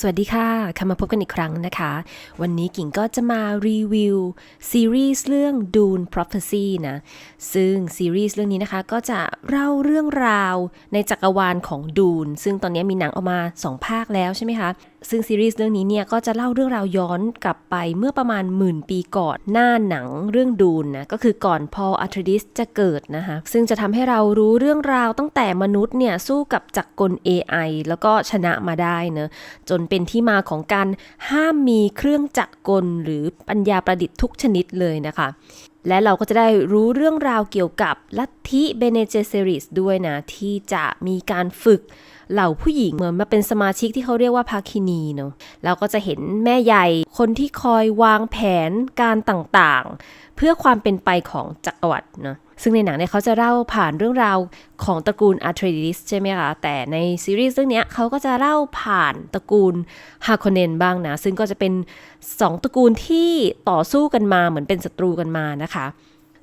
สวัสดีค่ะคำมาพบกันอีกครั้งนะคะ วันนี้กิ่งก็จะมารีวิวซีรีส์เรื่อง Dune Prophecy นะ ซึ่งซีรีส์เรื่องนี้นะคะก็จะเล่าเรื่องราวในจักรวาลของดูนซึ่งตอนนี้มีหนังออกมา 2 ภาคแล้วใช่ไหมคะ ซึ่งซีรีส์เรื่องนี้เนี่ยก็จะเล่าเรื่องราวย้อนกลับไปเมื่อประมาณหมื่นปีก่อนหน้าหนังเรื่องดูนนะก็คือก่อนพออัทริสจะเกิดนะคะซึ่งจะทำให้เรารู้เรื่องราวตั้งแต่มนุษย์เนี่ยสู้กับจักรกล AI แล้วก็ชนะมาได้เนะจนเป็นที่มาของการห้ามมีเครื่องจักรกลหรือปัญญาประดิษฐ์ทุกชนิดเลยนะคะและเราก็จะได้รู้เรื่องราวเกี่ยวกับลัทธิเบเนเจเซริสด้วยนะ ที่จะมีการฝึก เหล่าผู้หญิงเหมือนมาเป็นสมาชิกที่เขาเรียกว่าภาคินีเนาะเราก็จะเห็นแม่ใหญ่คนที่คอยวางแผนการต่างๆ เพื่อความเป็นไปของจักรวรรดิเนาะซึ่งในหนังเนี่ยเขาจะเล่าผ่านเรื่องราวของตระกูลอาร์เทรดิสใช่ไหมคะ แต่ในซีรีส์เรื่องนี้เขาก็จะเล่าผ่านตระกูลฮาคอนเนนบ้างนะ ซึ่งก็จะเป็น 2 ตระกูลที่ต่อสู้กันมาเหมือนเป็นศัตรูกันมานะคะ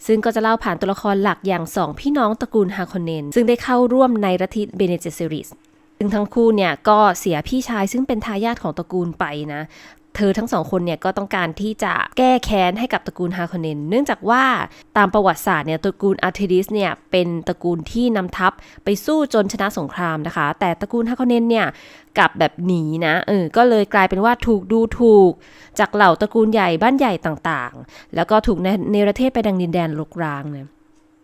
ซึ่งก็จะเล่าผ่านตัวละครหลักอย่างสองพี่น้องตระกูลฮาคอนเนนซึ่งได้เข้าร่วมในรัฐิเบเนเจเซริส ซึ่งทั้งคู่เนี่ยก็เสียพี่ชายซึ่งเป็นทายาทของตระกูลไปนะเธอทั้งสองคนเนี่ยก็ต้องการที่จะแก้แค้นให้กับตระกูลฮาคอนเนนเนื่องจากว่าตามประวัติศาสตร์เนี่ยตระกูลอาร์เทดิสเนี่ยเป็นตระกูลที่นำทัพไปสู้จนชนะสงครามนะคะ แต่ตระกูลฮาคอนเนนเนี่ยกลับแบบหนีนะเออก็เลยกลายเป็นว่าถูกดูถูก จากเหล่าตระกูลใหญ่บ้านใหญ่ต่างๆ แล้วก็ถูกในในประเทศไปดังดินแดนลกรางเนี่ย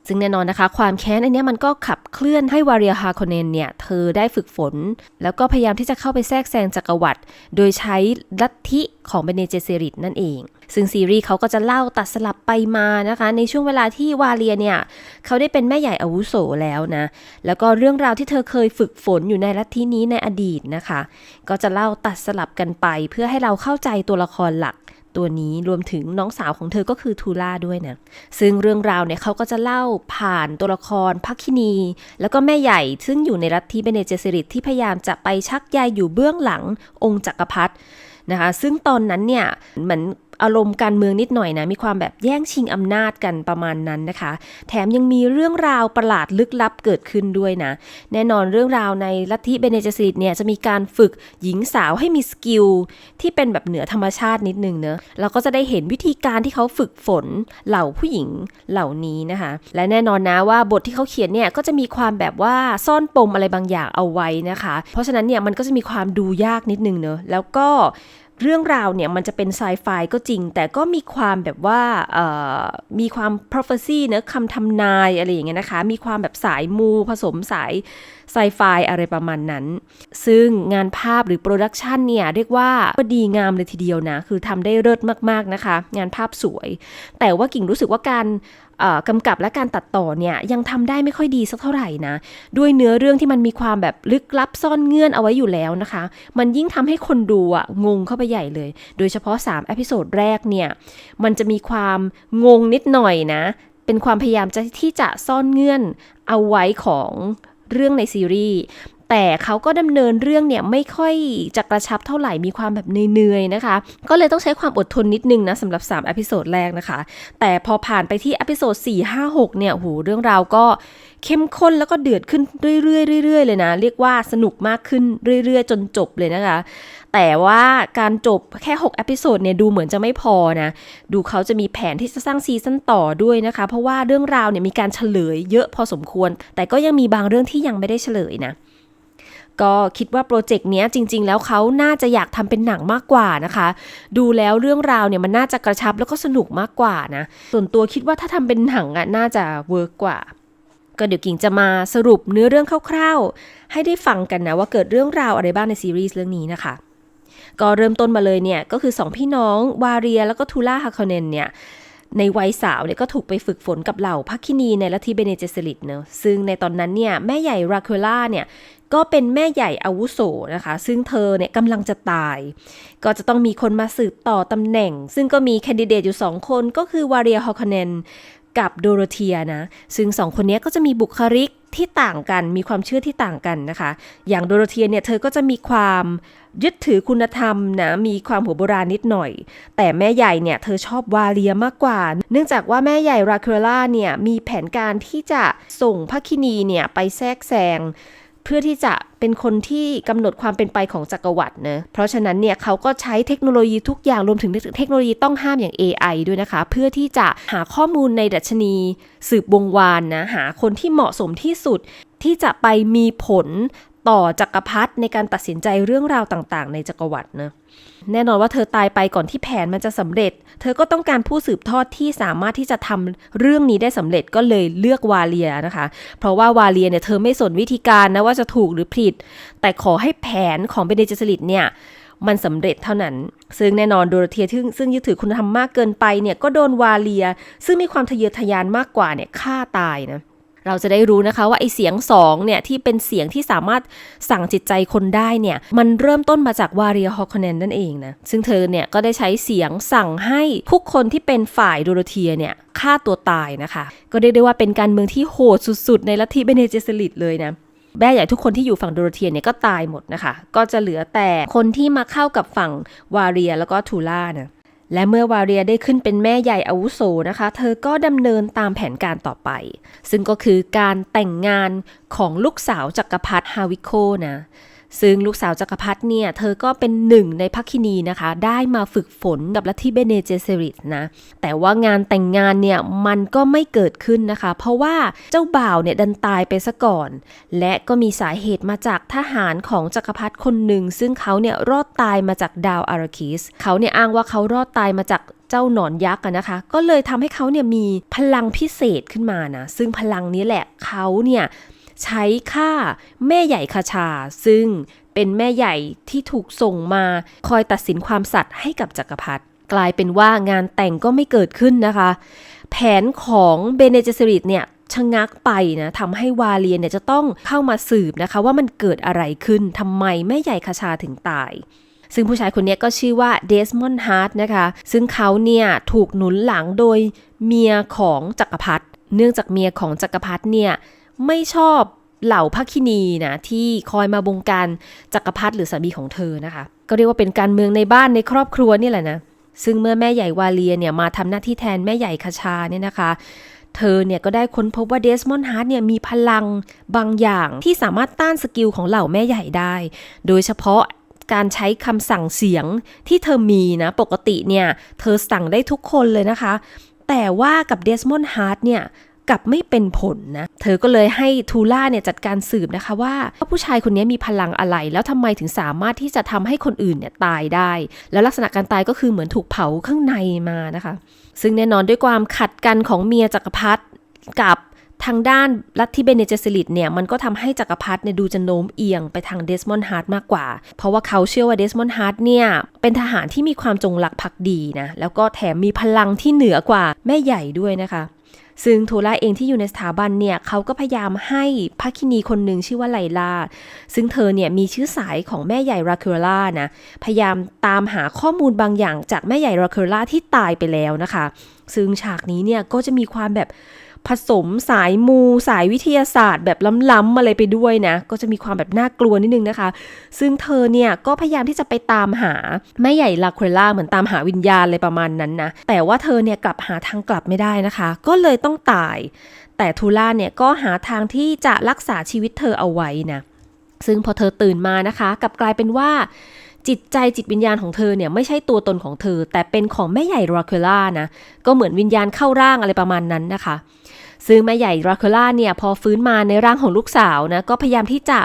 ซึ่งแน่นอนนะคะ ความแค้นอันนี้มันก็ขับเคลื่อนให้วาเรียฮาคอนเนนเนี่ย เธอได้ฝึกฝน แล้วก็พยายามที่จะเข้าไปแทรกแซงจักรวรรดิโดยใช้ลัทธิของเบเนเจเซริตนั่นเอง ซึ่งซีรีส์เขาก็จะเล่าตัดสลับไปมานะคะ ในช่วงเวลาที่วาเรียเนี่ย เขาได้เป็นแม่ใหญ่อาวุโสแล้วนะ แล้วก็เรื่องราวที่เธอเคยฝึกฝนอยู่ในลัทธินี้ในอดีตนะคะ ก็จะเล่าตัดสลับกันไปเพื่อให้เราเข้าใจตัวละครหลัก ตัวนี้รวมถึงน้องสาวของเธอก็คือทูล่าด้วยนะ ซึ่งเรื่องราวเนี่ยเขาก็จะเล่าผ่านตัวละครพักคินี แล้วก็แม่ใหญ่ซึ่งอยู่ในรัฐที่เบเนเจเซริตที่พยายามจะไปชักใยอยู่เบื้องหลังองค์จักรพรรดินะคะ ซึ่งตอนนั้นเนี่ยเหมือน อารมณ์การเมืองนิดหน่อยนะ มีความแบบแย่งชิงอำนาจกันประมาณนั้นนะคะ แถมยังมีเรื่องราวประหลาดลึกลับเกิดขึ้นด้วยนะ แน่นอนเรื่องราวในลัทธิเบเนเจสิตเนี่ยจะมีการฝึกหญิงสาวให้มีสกิลที่เป็นแบบเหนือธรรมชาตินิดนึงเนอะเราก็จะได้เห็นวิธีการที่เขาฝึกฝนเหล่าผู้หญิงเหล่านี้นะคะ และแน่นอนนะว่าบทที่เขาเขียนเนี่ยก็จะมีความแบบว่าซ่อนปมอะไรบางอย่างเอาไว้นะคะ เพราะฉะนั้นเนี่ยมันก็จะมีความดูยากนิดนึงเนอะแล้วก็ เรื่องราวเนี่ยมันจะเป็นไซไฟก็จริง แต่ก็มีความแบบว่ามีความ prophecy เนะคำทำนายอะไรอย่างเงี้ยนะคะ มีความแบบสายมูผสมสายไซไฟอะไรประมาณนั้น ซึ่งงานภาพหรือโปรดักชันเนี่ยเรียกว่าดีงามเลยทีเดียวนะ คือทำได้เลิศมากๆนะคะ งานภาพสวย แต่ว่ากิ่งรู้สึกว่าการ กำกับและการตัดต่อเนี่ยยังทำได้ไม่ค่อยดีสักเท่าไหร่นะ ด้วยเนื้อเรื่องที่มันมีความแบบลึกลับซ่อนเงื่อนเอาไว้อยู่แล้วนะคะ มันยิ่งทำให้คนดูอะงงเข้าไปใหญ่เลย โดยเฉพาะ3เอพิโซดแรกเนี่ย มันจะมีความงงนิดหน่อยนะ เป็นความพยายามจะที่จะซ่อนเงื่อนเอาไว้ของเรื่องในซีรีส์ แต่เขาก็ดำเนินเรื่องเนี่ยไม่ค่อยจะกระชับเท่าไหร่มีความแบบเหนื่อยๆนะคะ ก็เลยต้องใช้ความอดทนนิดนึงนะสำหรับ3อพิโซดแรกนะคะ แต่พอผ่านไปที่อพิโซด4 5 6 เนี่ยโหเรื่องราวก็เข้มข้นแล้วก็เดือดขึ้นเรื่อยๆเรื่อยๆเลยนะ เรียกว่าสนุกมากขึ้นเรื่อยๆ จนจบเลยนะคะ แต่ว่าการจบแค่6อพิโซดเนี่ยดูเหมือนจะไม่พอนะ ดูเขาจะมีแผนที่จะสร้างซีซั่นต่อด้วยนะคะ เพราะว่าเรื่องราวเนี่ยมีการเฉลยเยอะพอสมควร แต่ก็ยังมีบางเรื่องที่ยังไม่ได้เฉลยนะ ก็คิดว่าโปรเจกต์นี้จริง ๆ แล้วเขาน่าจะอยากทำเป็นหนังมากกว่านะคะ ดูแล้วเรื่องราวเนี่ยมันน่าจะกระชับแล้วก็สนุกมากกว่านะส่วนตัวคิดว่าถ้าทำเป็นหนังอะน่าจะเวิร์กกว่าก็เดี๋ยวกิ่งจะมาสรุปเนื้อเรื่องคร่าวๆ ให้ได้ฟังกันนะว่าเกิดเรื่องราวอะไรบ้างในซีรีส์เรื่องนี้นะคะ ก็เริ่มต้นมาเลยเนี่ย ก็คือ 2 พี่น้องวาเรียแล้วก็ทูล่าฮาคอนเนนเนี่ย ในวัยสาวเนี่ยก็ถูกไปฝึกฝนกับเหล่าพักคินีในลัทธิเบเนเจสลิตเนอะซึ่งในตอนนั้นเนี่ยแม่ใหญ่ราคูล่าเนี่ยก็เป็นแม่ใหญ่อาวุโสนะคะ ซึ่งเธอเนี่ยกำลังจะตาย ก็จะต้องมีคนมาสืบต่อตำแหน่ง ซึ่งก็มีแคนดิเดตอยู่ 2 คนก็คือวาเรียฮอคเนนกับโดโรเทียนะ ซึ่งสองคนนี้ก็จะมีบุคลิกที่ต่างกัน มีความเชื่อที่ต่างกันนะคะ อย่างโดโรเทียเนี่ย เธอก็จะมีความ ยึดถือคุณธรรมนะมีความหัวโบราณนิดหน่อย แต่แม่ใหญ่เนี่ยเธอชอบวาเลียมากกว่า เนื่องจากว่าแม่ใหญ่ราเคล่าเนี่ยมีแผนการที่จะส่งพระคินีเนี่ยไปแทรกแซงเพื่อที่จะเป็นคนที่กำหนดความเป็นไปของจักรวรรดินะ เพราะฉะนั้นเนี่ยเขาก็ใช้เทคโนโลยีทุกอย่างรวมถึงเทคโนโลยีต้องห้ามอย่าง AI ด้วยนะคะ เพื่อที่จะหาข้อมูลในดัชนี สืบวงวานนะ หาคนที่เหมาะสมที่สุดที่จะไปมีผล ต่อจักรพรรดิในการตัดสินใจเรื่องราวต่างๆ ในจักรวรรดินะแน่นอนว่าเธอตายไปก่อนที่แผนมันจะสำเร็จ เธอก็ต้องการผู้สืบทอดที่สามารถที่จะทำเรื่องนี้ได้สำเร็จก็เลยเลือกวาเลียนะคะ เพราะว่าวาเลียเนี่ยเธอไม่สนวิธีการนะว่าจะถูกหรือผิด แต่ขอให้แผนของเบเนเจสลิตเนี่ยมันสำเร็จเท่านั้น ซึ่งแน่นอนโดโรเทียซึ่งซึ่งยึดถือคุณธรรมมากเกินไปเนี่ยก็โดนวาเลีย ซึ่งมีความทะเยอทะยานมากกว่าเนี่ยฆ่าตายนะ เราจะได้รู้นะคะว่าไอเสียงสองเนี่ยที่เป็นเสียงที่สามารถสั่งจิตใจคนได้เนี่ยมันเริ่มต้นมาจากวาเรียฮอคอนแนนนั่นเองนะซึ่งเธอเนี่ยก็ได้ใช้เสียงสั่งให้ทุกคนที่เป็นฝ่ายโดโรเทียเนี่ยฆ่าตัวตายนะคะ ก็เรียกได้ว่าเป็นการเมืองที่โหดสุดๆ ในลัทธิเบเนเจสลิตเลยนะแม่ใหญ่ทุกคนที่อยู่ฝั่งโดโรเทียเนี่ยก็ตายหมดนะคะ ก็จะเหลือแต่คนที่มาเข้ากับฝั่งวาเรียแล้วก็ทูล่านะ และเมื่อวาเรียได้ขึ้นเป็นแม่ใหญ่อาวุโสนะคะ เธอก็ดำเนินตามแผนการต่อไป ซึ่งก็คือการแต่งงานของลูกสาวจักรพรรดิฮาวิโคนะ ซึ่งลูกสาวจักรพรรดิเนี่ย เธอก็เป็นหนึ่งในพักคินีนะคะ ได้มาฝึกฝนกับลัทธิเบเนเจเซริตนะ แต่ว่างานแต่งงานเนี่ย มันก็ไม่เกิดขึ้นนะคะ เพราะว่าเจ้าบ่าวเนี่ย ดันตายไปซะก่อน และก็มีสาเหตุมาจากทหารของจักรพรรดิคนหนึ่ง ซึ่งเขาเนี่ย รอดตายมาจากดาวอาราคิส เขาเนี่ยอ้างว่าเขารอดตายมาจากเจ้าหนอนยักษ์นะคะ ก็เลยทำให้เขาเนี่ยมีพลังพิเศษขึ้นมานะ ซึ่งพลังนี้แหละเขาเนี่ย ใช้ฆ่าแม่ใหญ่คาชา ซึ่งเป็นแม่ใหญ่ที่ถูกส่งมาคอยตัดสินความสัตย์ให้กับจักรพรรดิกลายเป็นว่างานแต่งก็ไม่เกิดขึ้นนะคะ แผนของเบเนเจสริตเนี่ยชะงักไปนะทำให้วาเลียนเนี่ยจะต้องเข้ามาสืบนะคะ ว่ามันเกิดอะไรขึ้นทำไมแม่ใหญ่คาชาถึงตาย ซึ่งผู้ชายคนนี้ก็ชื่อว่าเดสมอนด์ฮาร์ดนะคะ ซึ่งเขาเนี่ยถูกหนุนหลังโดยเมียของจักรพรรดิเนื่องจากเมียของจักรพรรดิเนี่ย ไม่ชอบเหล่าพักคินีนะที่คอยมาบงการจักรพรรดิหรือสามีของเธอนะคะ ก็เรียกว่าเป็นการเมืองในบ้านในครอบครัวนี่แหละนะซึ่งเมื่อแม่ใหญ่วาเลียเนี่ยมาทำหน้าที่แทนแม่ใหญ่คาชาเนี่ยนะคะ เธอเนี่ยก็ได้ค้นพบว่าเดสมอนด์ฮาร์ดเนี่ยมีพลังบางอย่างที่สามารถต้านสกิลของเหล่าแม่ใหญ่ได้ โดยเฉพาะการใช้คำสั่งเสียงที่เธอมีนะ ปกติเนี่ย เธอสั่งได้ทุกคนเลยนะคะ แต่ว่ากับเดสมอนด์ฮาร์ดเนี่ย กลับไม่เป็นผลนะ เธอก็เลยให้ทูล่าเนี่ยจัดการสืบนะคะว่าผู้ชายคนนี้มีพลังอะไร แล้วทำไมถึงสามารถที่จะทำให้คนอื่นเนี่ยตายได้ แล้วลักษณะการตายก็คือเหมือนถูกเผาข้างในมานะคะ ซึ่งแน่นอนด้วยความขัดกันของเมียจักรพรรดิกับทางด้านลัทธิเบเนเจสลิตเนี่ยมันก็ทำให้จักรพรรดิเนี่ยดูจะโน้มเอียงไปทางเดสมอนฮาร์ดมากกว่า เพราะว่าเขาเชื่อว่าเดสมอนฮาร์ดเนี่ย เป็นทหารที่มีความจงรักภักดีนะ แล้วก็แถมมีพลังที่เหนือกว่าแม่ใหญ่ด้วยนะคะ ซึ่งโทล่าเองที่อยู่ในสถาบันเนี่ยเขาก็พยายามให้ภาคินีคนหนึ่งชื่อว่าไลลา ซึ่งเธอเนี่ยมีชื่อสายของแม่ใหญ่ราคูล่านะ พยายามตามหาข้อมูลบางอย่างจากแม่ใหญ่ราคูล่าที่ตายไปแล้วนะคะ ซึ่งฉากนี้เนี่ยก็จะมีความแบบ ผสมสายมูสายวิทยาศาสตร์ แบบล้ำๆอะไรไปด้วยนะ ก็จะมีความแบบน่ากลัวนิดนึงนะคะ ซึ่งเธอเนี่ยก็พยายามที่จะไปตามหาแม่ใหญ่ลาเคล่าเหมือนตามหาวิญญาณอะไรประมาณนั้นนะแต่ว่าเธอเนี่ยกลับหาทางกลับไม่ได้นะคะ ก็เลยต้องตาย แต่ทูล่าเนี่ยก็หาทางที่จะรักษาชีวิตเธอเอาไว้นะซึ่งพอเธอตื่นมานะคะ กลับกลายเป็นว่า จิตใจจิตวิญญาณของเธอเนี่ยไม่ใช่ตัวตนของเธอ แต่เป็นของแม่ใหญ่ราเคล่านะก็เหมือนวิญญาณเข้าร่างอะไรประมาณนั้นนะคะ ซึ่งแม่ใหญ่ราเคล่าเนี่ยพอฟื้นมาในร่างของลูกสาวนะก็พยายามที่จะ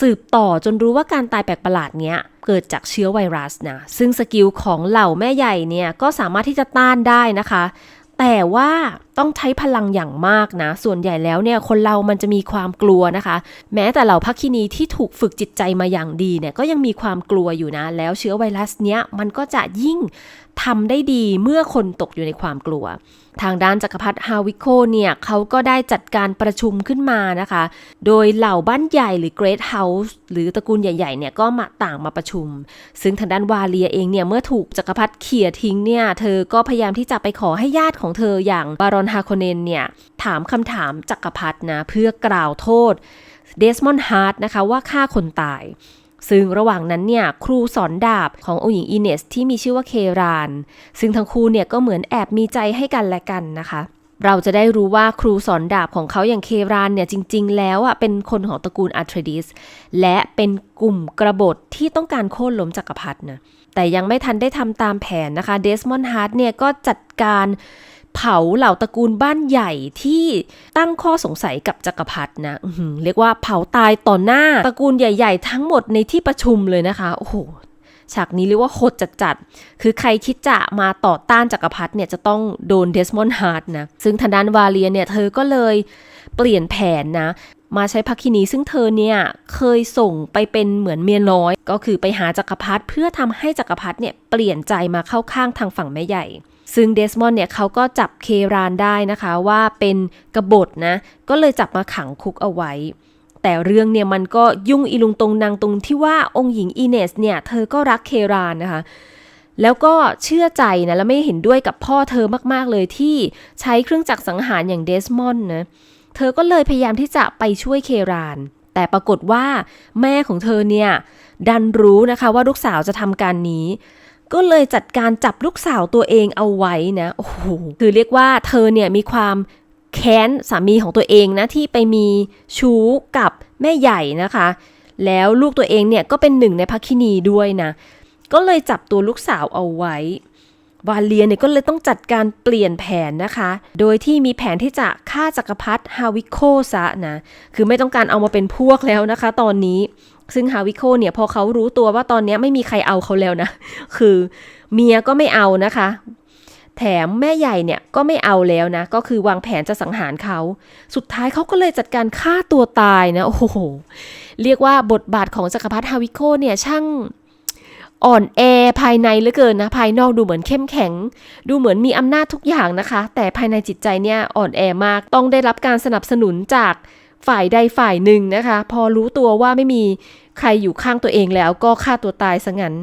สืบต่อจนรู้ว่าการตายแปลกประหลาดเนี้ยเกิดจากเชื้อไวรัสนะซึ่งสกิลของเหล่าแม่ใหญ่เนี่ยก็สามารถที่จะต้านได้นะคะ แต่ว่า ต้องใช้พลังอย่างมากนะ ส่วนใหญ่แล้วเนี่ยคนเรามันจะมีความกลัวนะคะ แม้แต่เหล่าพักคินีที่ถูกฝึกจิตใจมาอย่างดีเนี่ยก็ยังมีความกลัวอยู่นะ แล้วเชื้อไวรัสเนี้ยมันก็จะยิ่งทำได้ดีเมื่อคนตกอยู่ในความกลัว ทางด้านจักรพรรดิฮาวิโคเนี่ยเขาก็ได้จัดการประชุมขึ้นมานะคะ โดยเหล่าบ้านใหญ่หรือเกรทเฮาส์หรือตระกูลใหญ่ๆเนี่ยก็มาต่างมาประชุม ซึ่งทางด้านวาเลียเองเนี่ยเมื่อถูกจักรพรรดิเขี่ยทิ้งเนี่ยเธอก็พยายามที่จะไปขอให้ญาติของเธออย่างบารอนฮาโคเนนเนี่ยถามคำถามจักรพรรดินะเพื่อกล่าวโทษเดสมอนด์ฮาร์ดนะคะว่าฆ่าคนตาย ซึ่งระหว่างนั้นเนี่ยครูสอนดาบขององค์หญิงอินเนสที่มีชื่อว่าเคราน ซึ่งทั้งคู่เนี่ยก็เหมือนแอบมีใจให้กันและกันนะคะเราจะได้รู้ว่าครูสอนดาบของเขาอย่างเครานเนี่ยจริง ๆ แล้วอะเป็นคนของตระกูลอาร์เทรดิสและเป็นกลุ่มกระบฏที่ต้องการโค่นล้มจักรพรรดินะแต่ยังไม่ทันได้ทำตามแผนนะคะเดสมอนด์ฮาร์ดเนี่ยก็จัดการ เผาเหล่าตระกูลบ้านใหญ่ที่ตั้งข้อสงสัยกับจักรพรรดินะเรียกว่าเผาตายต่อหน้าตระกูลใหญ่ ๆ ทั้งหมดในที่ประชุมเลยนะคะโอ้โหฉากนี้เรียกว่าโหดจัดๆ คือใครคิดจะมาต่อต้านจักรพรรดิเนี่ยจะต้องโดนเดสมอนด์ฮาร์ดนะ ซึ่งทางด้านวาเลียเนี่ยเธอก็เลยเปลี่ยนแผนนะ มาใช้พักคินีซึ่งเธอเนี่ยเคยส่งไปเป็นเหมือนเมียน้อย ก็คือไปหาจักรพรรดิเพื่อทำให้จักรพรรดิเนี่ยเปลี่ยนใจมาเข้าข้างทางฝั่งแม่ใหญ่ ซึ่งเดสมอนด์เนี่ยเขาก็จับเครานได้นะคะว่าเป็นกบฏนะ ก็เลยจับมาขังคุกเอาไว้ แต่เรื่องเนี่ยมันก็ยุ่งอีลุงตรงนางตรงที่ว่าองค์หญิงอีเนสเนี่ยเธอก็รักเครานนะคะ แล้วก็เชื่อใจนะและไม่เห็นด้วยกับพ่อเธอมากๆเลยที่ใช้เครื่องจักรสังหารอย่างเดสมอนด์นะ เธอก็เลยพยายามที่จะไปช่วยเคราน แต่ปรากฏว่าแม่ของเธอเนี่ยดันรู้นะคะว่าลูกสาวจะทำการนี้ ก็เลยจัดการจับลูกสาวตัวเองเอาไว้นะ โอ้โห คือเรียกว่าเธอเนี่ยมีความแค้นสามีของตัวเองนะที่ไปมีชู้กับแม่ใหญ่นะคะ แล้วลูกตัวเองเนี่ยก็เป็นหนึ่งในพักคินีด้วยนะ ก็เลยจับตัวลูกสาวเอาไว้ วาเลียเนี่ยก็เลยต้องจัดการเปลี่ยนแผนนะคะ โดยที่มีแผนที่จะฆ่าจักรพรรดิฮาวิโคซะนะ คือไม่ต้องการเอามาเป็นพวกแล้วนะคะ ตอนนี้ ซึ่งฮาวิโคเนี่ยพอเขารู้ตัวว่าตอนนี้ไม่มีใครเอาเขาแล้วนะ คือเมียก็ไม่เอานะคะ แถมแม่ใหญ่เนี่ยก็ไม่เอาแล้วนะ ก็คือวางแผนจะสังหารเขา สุดท้ายเขาก็เลยจัดการฆ่าตัวตายนะ โอ้โห เรียกว่าบทบาทของจักรพรรดิฮาวิโคเนี่ยช่างอ่อนแอภายในเหลือเกินนะ ภายนอกดูเหมือนเข้มแข็ง ดูเหมือนมีอำนาจทุกอย่างนะคะ แต่ภายในจิตใจเนี่ยอ่อนแอมากต้องได้รับการสนับสนุนจาก ฝ่ายใดฝ่ายหนึ่งนะคะ พอรู้ตัวว่าไม่มีใครอยู่ข้างตัวเองแล้วก็ฆ่าตัวตายซะงั้น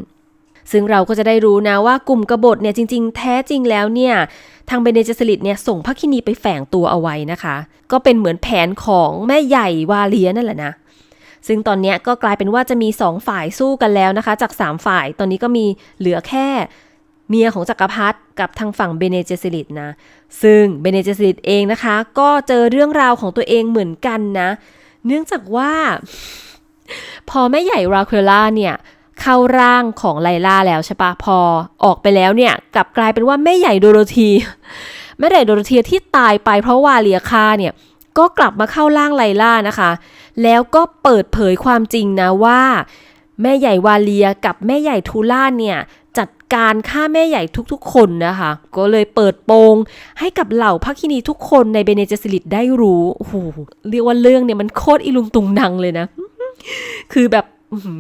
ซึ่งเราก็จะได้รู้นะว่ากลุ่มกบฏเนี่ยจริง ๆ แท้จริงแล้วเนี่ยทางเบเนเจสลิตเนี่ยส่งพระคินีไปแฝงตัวเอาไว้นะคะ ก็เป็นเหมือนแผนของแม่ใหญ่วาเลียนั่นแหละนะซึ่งตอนนี้ก็กลายเป็นว่าจะมี 2 ฝ่ายสู้กันแล้วนะคะ จาก 3 ฝ่ายตอนนี้ก็มีเหลือแค่ เมียของจักรพรรดิกับทางฝั่งเบเนเจสิลิตนะ ซึ่งเบเนเจสิลิตเองนะคะ ก็เจอเรื่องราวของตัวเองเหมือนกันนะ เนื่องจากว่า พอแม่ใหญ่ราเคล่าเนี่ยเข้าร่างของไลล่าแล้วใช่ปะพอออกไปแล้วเนี่ยกลับกลายเป็นว่าแม่ใหญ่โดโรธีแม่ใหญ่โดโรธีที่ตายไปเพราะวาเลียค่าเนี่ยก็กลับมาเข้าร่างไลล่านะคะ แล้วก็เปิดเผยความจริงนะว่า แม่ใหญ่วาเลียกับแม่ใหญ่ทูล่าเนี่ย จัดการฆ่าแม่ใหญ่ทุกๆ คนนะคะ ก็เลยเปิดโปงให้กับเหล่าพักคินีทุกคนในเบเนเจสลิตได้รู้โอ้โหเรียกว่าเรื่องเนี่ยมันโคตรอีลุงตุงนังเลยนะ คือแบบ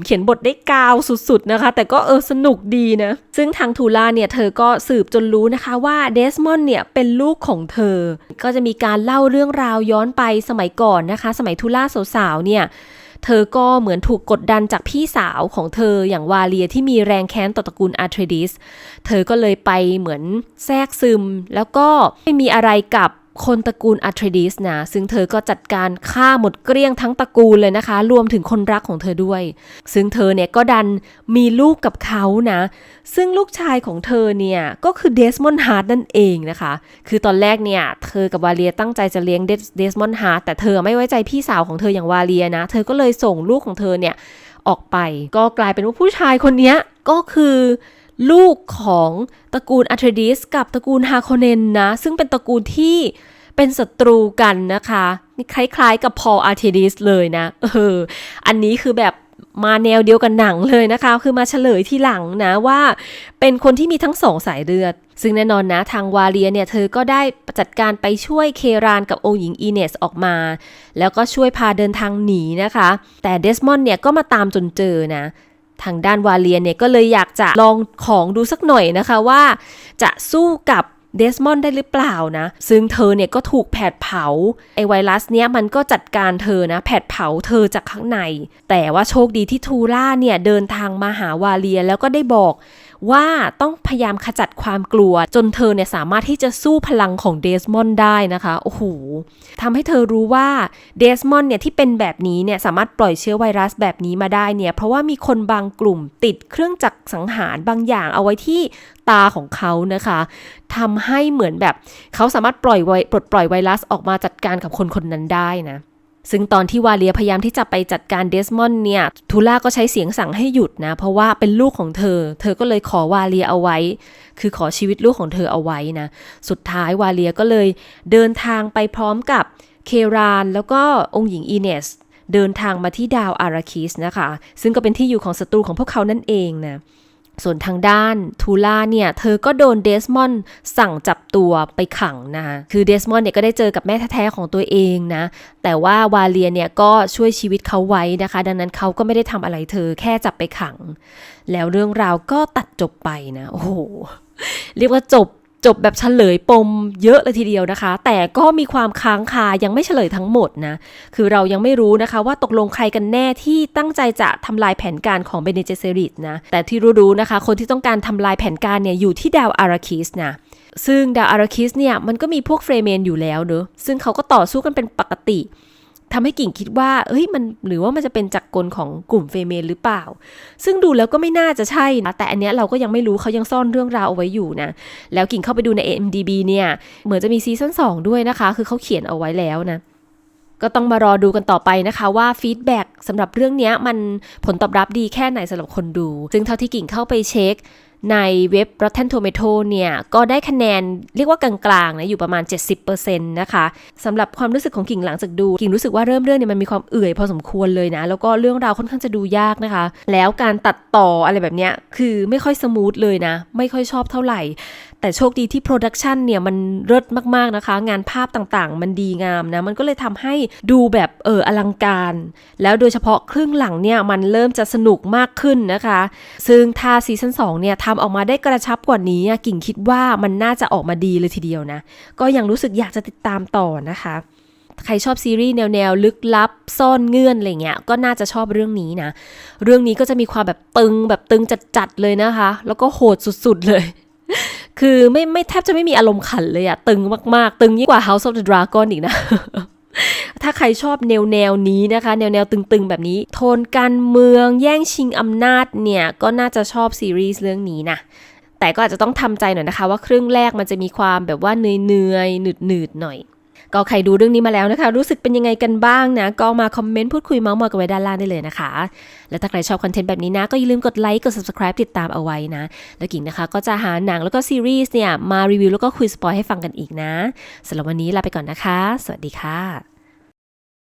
เขียนบทได้กาวสุดๆนะคะ แต่ก็เออสนุกดีนะ ซึ่งทางทูลาเนี่ย เธอก็สืบจนรู้นะคะว่าเดสมอนเนี่ยเป็นลูกของเธอ ก็จะมีการเล่าเรื่องราวย้อนไปสมัยก่อนนะคะ สมัยทูลาสาวๆเนี่ย เธอก็เหมือนถูกกดดันจากพี่สาวของเธออย่างวาเลียที่มีแรงแค้นต่อตระกูลอาร์เทรดิส เธอก็เลยไปเหมือนแทรกซึม แล้วก็ไม่มีอะไรกับ คนตระกูลอาร์เทรดิสนะ ซึ่งเธอก็จัดการฆ่าหมดเกลี้ยงทั้งตระกูลเลยนะคะ รวมถึงคนรักของเธอด้วย ซึ่งเธอเนี่ยก็ดันมีลูกกับเขานะ ซึ่งลูกชายของเธอเนี่ยก็คือเดสมอนด์ฮาร์ดนั่นเองนะคะ คือตอนแรกเนี่ยเธอกับวาเลียตั้งใจจะเลี้ยงเดสมอนด์ฮาร์ดแต่เธอไม่ไว้ใจพี่สาวของเธออย่างวาเลียนะ เธอก็เลยส่งลูกของเธอเนี่ยออกไป ก็กลายเป็นว่าผู้ชายคนนี้ก็คือ ลูกของตระกูลอาร์เทรดิสกับตระกูลฮาโคเนนนะ ซึ่งเป็นตระกูลที่เป็นศัตรูกันนะคะนี่คล้ายๆ กับพอลอาร์เทดิสเลยนะ เออ อันนี้คือแบบมาแนวเดียวกันหนังเลยนะคะ คือมาเฉลยที่หลังนะว่า เป็นคนที่มีทั้งสองสายเลือด ซึ่งแน่นอนนะทางวาเลียเนี่ย เธอก็ได้จัดการไปช่วยเครานกับองค์หญิงอีเนสออกมา แล้วก็ช่วยพาเดินทางหนีนะคะ แต่เดสมอนเนี่ยก็มาตามจนเจอนะ ทางด้านวาเลียเนี่ยก็เลยอยากจะลองของดูสักหน่อยนะคะว่าจะสู้กับเดสมอนด์ได้หรือเปล่านะ ซึ่งเธอเนี่ยก็ถูกแผดเผา ไอไวรัสเนี้ยมันก็จัดการเธอนะ แผดเผาเธอจากข้างใน แต่ว่าโชคดีที่ทูล่าเนี่ยเดินทางมาหาวาเลียแล้วก็ได้บอก ว่าต้องพยายามขจัดความกลัว จนเธอเนี่ยสามารถที่จะสู้พลังของเดสมอนด์ได้นะคะโอ้โหทำให้เธอรู้ว่าเดสมอนด์เนี่ยที่เป็นแบบนี้เนี่ยสามารถปล่อยเชื้อไวรัสแบบนี้มาได้เนี่ยเพราะว่ามีคนบางกลุ่มติดเครื่องจักรสังหารบางอย่างเอาไว้ที่ตาของเขานะคะทำให้เหมือนแบบเขาสามารถปล่อยไวปลดปล่อยไวรัสออกมาจัดการกับคนคนนั้นได้นะ ซึ่งตอนที่วาเลียพยายามที่จะไปจัดการเดสมอนเนี่ยทูล่าก็ใช้เสียงสั่งให้หยุดนะ เพราะว่าเป็นลูกของเธอ เธอก็เลยขอวาเลียเอาไว้ คือขอชีวิตลูกของเธอเอาไว้นะ สุดท้ายวาเลียก็เลยเดินทางไปพร้อมกับเครานแล้วก็องค์หญิงอีเนส เดินทางมาที่ดาวอาราคิสนะคะ ซึ่งก็เป็นที่อยู่ของศัตรูของพวกเขานั่นเองนะ ส่วนทางด้านทูล่าเนี่ย เธอก็โดนเดสมอนด์สั่งจับตัวไปขังนะคะคือเดสมอนด์เนี่ยก็ได้เจอกับแม่แท้ๆของตัวเองนะ แต่ว่าวาเลียเนี่ยก็ช่วยชีวิตเขาไว้นะคะ ดังนั้นเขาก็ไม่ได้ทำอะไรเธอแค่จับไปขัง แล้วเรื่องราวก็ตัดจบไปนะ โอ้โห เรียกว่าจบ จบแบบเฉลยปมเยอะเลยทีเดียวนะคะ แต่ก็มีความค้างคายังไม่เฉลยทั้งหมดนะ คือเรายังไม่รู้นะคะว่าตกลงใครกันแน่ที่ตั้งใจจะทำลายแผนการของเบเนเจเซริตนะ แต่ที่รู้ๆนะคะ คนที่ต้องการทำลายแผนการเนี่ยอยู่ที่ดาวอาราคิสนะซึ่งดาวอาราคิสเนี่ยมันก็มีพวกเฟรเมนอยู่แล้วเนอะซึ่งเขาก็ต่อสู้กันเป็นปกติ ทำให้กิ่งคิดว่าเอ้ยมันหรือว่ามันจะเป็นจักรกลของกลุ่มเฟเมนหรือเปล่า ซึ่งดูแล้วก็ไม่น่าจะใช่นะแต่อันเนี้ยเราก็ยังไม่รู้เขายังซ่อนเรื่องราวเอาไว้อยู่นะ แล้วกิ่งเข้าไปดูใน AMDB เนี่ย เหมือนจะมีซีซั่น2ด้วยนะคะ คือเขาเขียนเอาไว้แล้วนะก็ต้องมารอดูกันต่อไปนะคะว่าฟีดแบ็กสำหรับเรื่องนี้มันผลตอบรับดีแค่ไหนสำหรับคนดู ซึ่งเท่าที่กิ่งเข้าไปเช็ค ในเว็บ Rotten Tomato เนี่ย ก็ได้คะแนนเรียกว่ากลางๆนะ อยู่ประมาณ 70%นะคะสำหรับความรู้สึกของกิ่งหลังจากดู กิ่งรู้สึกว่าเริ่มเรื่องเนี่ยมันมีความเอื่อยพอสมควรเลยนะ แล้วก็เรื่องราวค่อนข้างจะดูยากนะคะ แล้วการตัดต่ออะไรแบบเนี้ยคือไม่ค่อยสมูทเลยนะ ไม่ค่อยชอบเท่าไหร่ แต่โชคดีที่โปรดักชันเนี่ยมันเลิศมากๆนะคะ งานภาพต่างๆ มันดีงามนะ มันก็เลยทำให้ดูแบบเอออลังการ แล้วโดยเฉพาะครึ่งหลังเนี่ยมันเริ่มจะสนุกมากขึ้นนะคะ ซึ่งถ้าซีซั่น2เนี่ยททำออกมาได้กระชับกว่านี้กิ่งคิดว่ามันน่าจะออกมาดีเลยทีเดียวนะ ก็ยังรู้สึกอยากจะติดตามต่อนะคะ ใครชอบซีรีส์แนวแนวลึกลับ ซ่อนเงื่อนอะไรเงี้ยก็น่าจะชอบเรื่องนี้นะ เรื่องนี้ก็จะมีความแบบตึงแบบตึงจัดๆเลยนะคะ แล้วก็โหดสุดๆเลย คือไม่ไม่แทบจะไม่มีอารมณ์ขันเลยอะตึงมากๆ ตึงยิ่งกว่า House of the Dragon อีกนะ ถ้าใครชอบแนวแนวนี้นะคะ แนวแนวตึงๆ แบบนี้ โทนการเมืองแย่งชิงอำนาจเนี่ย ก็น่าจะชอบซีรีส์เรื่องนี้นะแต่ก็อาจจะต้องทำใจหน่อยนะคะ ว่าครึ่งแรกมันจะมีความแบบว่าเหนื่อยๆหนืดๆหน่อย ก็ใครดูเรื่องนี้มาแล้วนะคะ รู้สึกเป็นยังไงกันบ้างนะ ก็มาคอมเมนต์พูดคุยเมาส์มอยกันไว้ด้านล่างได้เลยนะคะ และถ้าใครชอบคอนเทนต์แบบนี้นะ ก็อย่าลืมกดไลค์กด subscribe ติดตามเอาไว้นะ แล้วกิ่งนะคะ ก็จะหาหนังแล้วก็ซีรีส์เนี่ยมารีวิวแล้วก็คุยสปอยให้ฟังกันอีกนะสำหรับวันนี้ลาไปก่อนนะคะ สวัสดีค่ะ